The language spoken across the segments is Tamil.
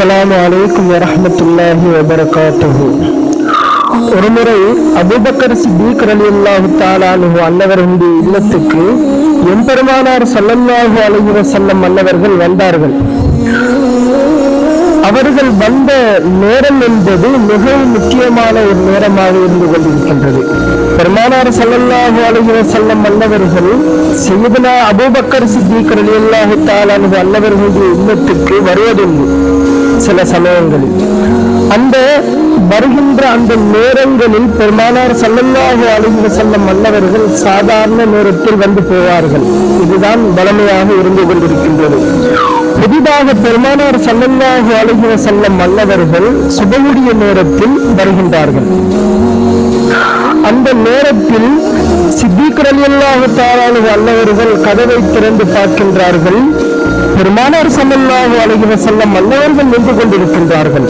அஸ்லாம் வலைக்கும் வரமத்துல்லாஹி வபரகாத்துஹு ஒருமுறை அபுபக்கர் சித்திக் ரலியல்லாஹு தாலானு அன்னவர்களுடைய இல்லத்துக்கு எம்பெருமானார் சல்லல்லாஹு அலைஹி வஸல்லம் அன்னவர்கள் வந்தார்கள். அவர்கள் வந்த நேரம் என்பது மிகவும் முக்கியமான ஒரு நேரமாக இருந்து கொண்டிருக்கின்றது. பெருமானார் சல்லல்லாஹு அலைஹி வஸல்லம் அன்னவர்கள் செய்தனா அபூபக்கர் சித்திக் ரலியல்லாஹு தாலானு அன்னவர்களுடைய இல்லத்துக்கு வருவதுண்டு. சில சமயங்களில். அந்த வருகின்ற அந்த நேரங்களில் பெருமானார் சல்லல்லாஹு அலைஹி செல்லும் மன்னவர்கள் சாதாரண நேரத்தில் வந்து போவார்கள். இதுதான் வளமையாக இருந்து கொண்டிருக்கின்றது. புதிதாக பெருமானார் சல்லல்லாஹு அலைஹி செல்லும் மன்னவர்கள் சுபமுடிய நேரத்தில் வருகின்றார்கள். அந்த நேரத்தில் சித்திக் ரலியல்லாஹு அல்லவர்கள் கதவை திறந்து பார்க்கின்றார்கள். பெருமானார் ஸல்லல்லாஹு அலைஹி வஸல்லம் அல்லவர்கள் நின்று கொண்டிருக்கின்றார்கள்.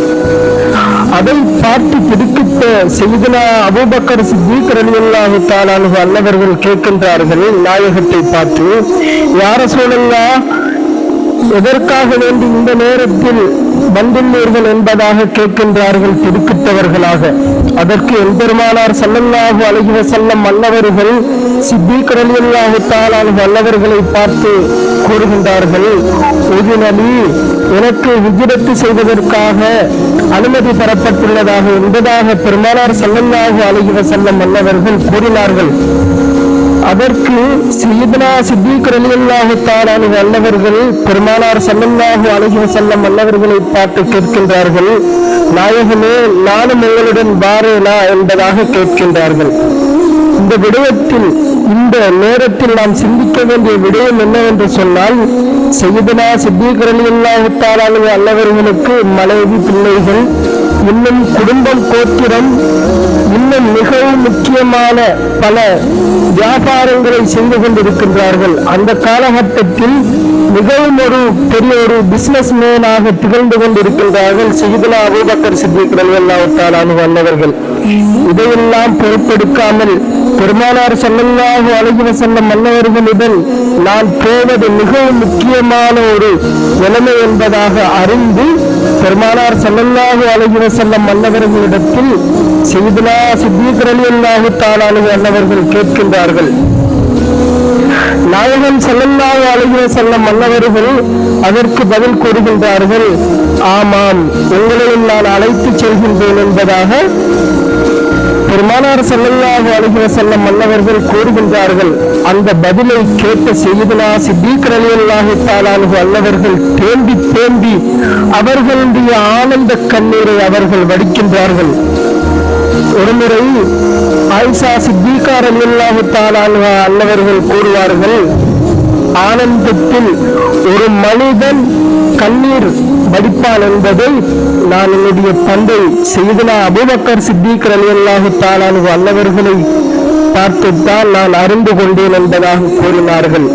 அதை பார்த்து திடுக்கிட்ட செய்தனா அபுபக்கர் சித்திக் ரலியல்லாஹு தஆலா அல்லவர்கள் கேட்கின்றார்கள் நாயகத்தை பார்த்து யார சூழல்லா எதற்காக வேண்டி இந்த நேரத்தில் வந்துள்ளீர்கள் என்பதாக கேட்கின்றார்கள் திடுக்கிட்டவர்களாக அதற்கு எம்பெருமானார் ஸல்லல்லாஹு அழகிய செல்லம் வல்லவர்கள் சித்திக் ரலியல்லாஹு தஆலா வல்லவர்களை பார்த்து கூறுகின்றார்கள் உதினலி எனக்கு விஜிரத்து செய்வதற்காக அனுமதி பெறப்பட்டுள்ளதாக என்பதாக பெருமானார் ஸல்லல்லாஹு அழகிய செல்லம் வல்லவர்கள் கூறினார்கள். அதற்கு சீதனா சித்திக் ரலியல்லாஹு வல்லவர்கள் அல்லவர்கள் பெருமானார் ஸல்லல்லாஹு அழகிய செல்லம் வல்லவர்களை பார்த்து கேட்கின்றார்கள். நாயகமே நானும் உங்களுடன் வாரேனா என்பதாக கேட்கின்றார்கள். இந்த விடயத்தில் இந்த நேரத்தில் நாம் சிந்திக்க வேண்டிய விடயம் என்னவென்று சொன்னால் செய்தனா சித்திக் ரலியல்லாஹு அல்லவர்களுக்கு மனைவி பிள்ளைகள் இன்னும் குடும்பம் கோத்திரம் இன்னும் மிகவும் முக்கியமான பல வியாபாரங்களை செய்து கொண்டிருக்கின்றார்கள். அந்த காலகட்டத்தில் மிகவும் ஒரு பெரிய ஒரு பிசினஸ் மேனாக திகழ்ந்து கொண்டிருக்கின்றார்கள். செய்துலா அபூபக்கர் சித்திக் ரவி அல்லாவுத்தாலானு வந்தவர்கள் இதையெல்லாம் பொறுப்பெடுக்காமல் பெருமானார் செல்லல்லாக அலைஹி செல்லும் மன்னவர்களிடம் நான் போவது மிகவும் முக்கியமான ஒரு நிலைமை என்பதாக அறிந்து பெருமானார் செல்லல்லாக அலைஹி செல்லும் மன்னவர்களிடத்தில் செய்துலா சித்திக் ரலியல்லாஹு தஆலா அன்னவர்கள் கேட்கின்றார்கள். நாயகன் செல்லல்லாக அலைஹி செல்லும் மன்னவர்கள் அதற்கு பதில் கூறுகின்றார்கள் ஆமாம் உங்களையும் நான் அழைத்துச் செல்கின்றேன் என்பதாக பெருமானார் ஸல்லல்லாஹு அலைஹி செல்லம் மன்னவர்கள் கூறுகின்றார்கள் அந்த பதிலை கேட்ட செய்தனா சித்திக் ரலியல்லாஹு தஆலா அல்லவர்கள் தேம்பி தேம்பி அவர்களுடைய ஆனந்த கண்ணீரை அவர்கள் வடிக்கின்றார்கள். ஒருமுறை ஆயிஷா சித்திகா ரலியல்லாஹு தஆலா அல்லவர்கள் கூறுவார்கள் ஆனந்தத்தில் ஒரு மனிதன் கண்ணீர் வடிப்பான் என்பதை நான் என்னுடைய தந்தை செய்தனா அபுபக்கர் சித்திக் ரலியல்லாஹு வல்லவர்களை அல்லவர்களை பார்த்துத்தான் நான் அறிந்து கொண்டேன் என்பதாக கூறினார்கள்.